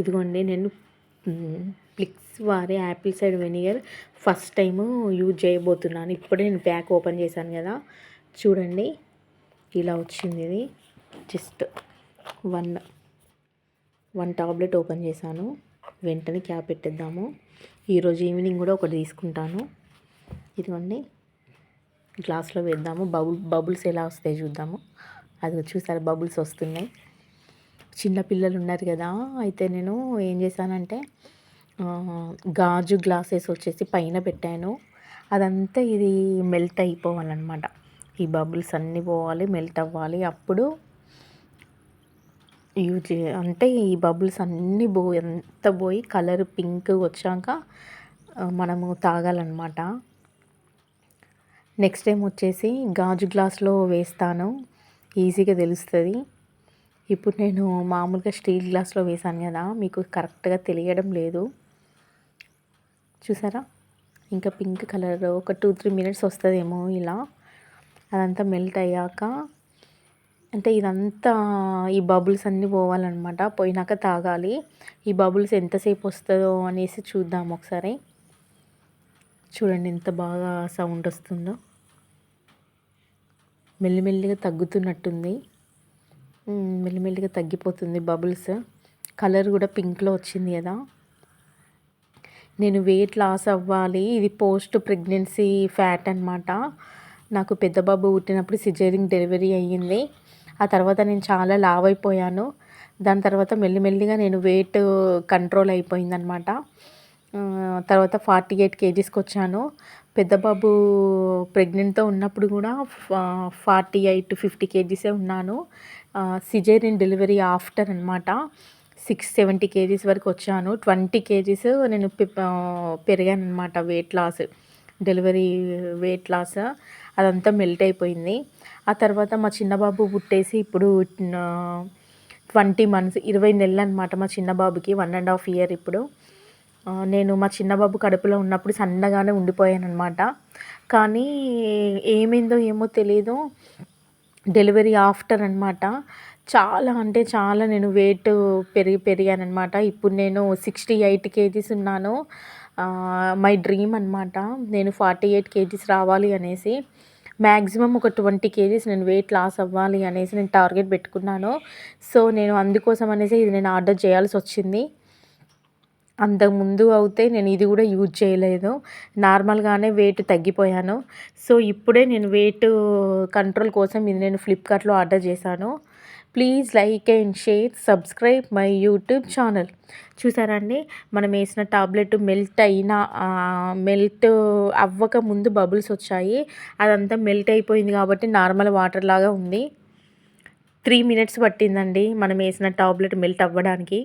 ఇదిగోండి నేను ప్లిక్స్ వారి apple cider vinegar first time use చేయబోతున్నాను. ఇప్పుడే నేను ప్యాక్ ఓపెన్ చేశాను కదా. చూడండి ఇలా వచ్చింది ఇది. Just one one tablet open చేశాను. వెంటనే క్యాప్ పెట్టేద్దాము. ఈరోజు ఈవినింగ్ కూడా ఒకటి తీసుకుంటాను. ఇదిగోండి గ్లాస్లో వేద్దాము. బబుల్ బబుల్స్ ఎలా వస్తాయి చూద్దాము. అది చూసారు బబుల్స్ వస్తున్నాయి. చిన్న పిల్లలు ఉన్నారు కదా అయితే నేను ఏం చేశానంటే గాజు గ్లాసెస్ వచ్చేసి పైన పెట్టాను. అదంతా ఇది మెల్ట్ అయిపోవాలన్నమాట. ఈ బబుల్స్ అన్నీ పోవాలి మెల్ట్ అవ్వాలి. అప్పుడు యూజ్ అంటే ఈ బబుల్స్ అన్నీ పో ఎంత పోయి కలర్ పింక్ వచ్చాక మనము తాగాలన్నమాట. నెక్స్ట్ టైం వచ్చేసి గాజు గ్లాస్లో వేస్తాను. ఈజీగా తెలుస్తుంది. ఇప్పుడు నేను మామూలుగా స్టీల్ గ్లాస్లో వేసాను కదా మీకు కరెక్ట్గా తెలియడం లేదు. చూసారా? ఇంకా పింక్ కలర్ ఒక టూ త్రీ మినిట్స్ వస్తుందేమో ఇలా. అదంతా మెల్ట్ అయ్యాక అంటే ఇదంతా ఈ బబుల్స్ అన్నీ పోవాలన్నమాట పోయినాక తాగాలి. ఈ బబుల్స్ ఎంతసేపు వస్తుందో అనేసి చూద్దాం ఒకసారి. చూడండి ఎంత బాగా సౌండ్ వస్తుందో. మెల్లిమెల్లిగా తగ్గుతున్నట్టుంది. మెల్లిమెల్లిగా తగ్గిపోతుంది బబుల్స్. కలర్ కూడా పింక్లో వచ్చింది కదా. నేను వెయిట్ లాస్ అవ్వాలి. ఇది పోస్ట్ ప్రెగ్నెన్సీ ఫ్యాట్ అనమాట నాకు పెద్ద బాబు పుట్టినప్పుడు సిజేరింగ్ డెలివరీ అయ్యింది. ఆ తర్వాత నేను చాలా లావ్ అయిపోయాను. దాని తర్వాత మెల్లిమెల్లిగా నేను వెయిట్ కంట్రోల్ అయిపోయిందనమాట తర్వాత ఫార్టీ ఎయిట్ కేజీస్కి వచ్చాను. పెద్ద బాబు ప్రెగ్నెంట్తో ఉన్నప్పుడు కూడా ఫార్టీ ఎయిట్ ఫిఫ్టీ కేజీసే ఉన్నాను. సిజేరియన్ డెలివరీ ఆఫ్టర్ అనమాట సిక్స్ సెవెంటీ కేజీస్ వరకు వచ్చాను. ట్వంటీ కేజీస్ నేను పెరిగాను అనమాట weight loss delivery weight loss అదంతా మెల్ట్ అయిపోయింది. ఆ తర్వాత మా చిన్నబాబు పుట్టేసి ఇప్పుడు ట్వంటీ మంత్స్ ఇరవై నెలలు అనమాట మా చిన్నబాబుకి వన్ అండ్ హాఫ్ ఇయర్ ఇప్పుడు. నేను మా చిన్నబాబు కడుపులో ఉన్నప్పుడు సన్నగానే ఉండిపోయాను అనమాట కానీ ఏమైందో ఏమో తెలియదు డెలివరీ ఆఫ్టర్ అనమాట చాలా అంటే చాలా నేను వెయిట్ పెరిగి పెరిగానమాట ఇప్పుడు నేను సిక్స్టీ ఎయిట్ కేజీస్ ఉన్నాను. మై డ్రీమ్ అనమాట నేను ఫార్టీ ఎయిట్ కేజీస్ రావాలి అనేసి మ్యాక్సిమం ఒక ట్వంటీ కేజీస్ నేను వెయిట్ లాస్ అవ్వాలి అనేసి నేను టార్గెట్ పెట్టుకున్నాను. సో నేను అందుకోసం అనేసి ఇది నేను ఆర్డర్ చేయాల్సి వచ్చింది. అంతకుముందు అయితే నేను ఇది కూడా యూజ్ చేయలేదు. నార్మల్గానే వెయిట్ తగ్గిపోయాను. సో ఇప్పుడే నేను వెయిట్ కంట్రోల్ కోసం ఇది నేను ఫ్లిప్కార్ట్లో ఆర్డర్ చేశాను. Please like and share subscribe my YouTube channel చూసారండి మనం వేసిన టాబ్లెట్ మెల్ట్ అయినా మెల్ట్ అవ్వక ముందు బబుల్స్ వచ్చాయి. అదంతా మెల్ట్ అయిపోయింది కాబట్టి నార్మల్ వాటర్ లాగా ఉంది. త్రీ మినిట్స్ పట్టిందండి మనం వేసిన టాబ్లెట్ మెల్ట్ అవ్వడానికి.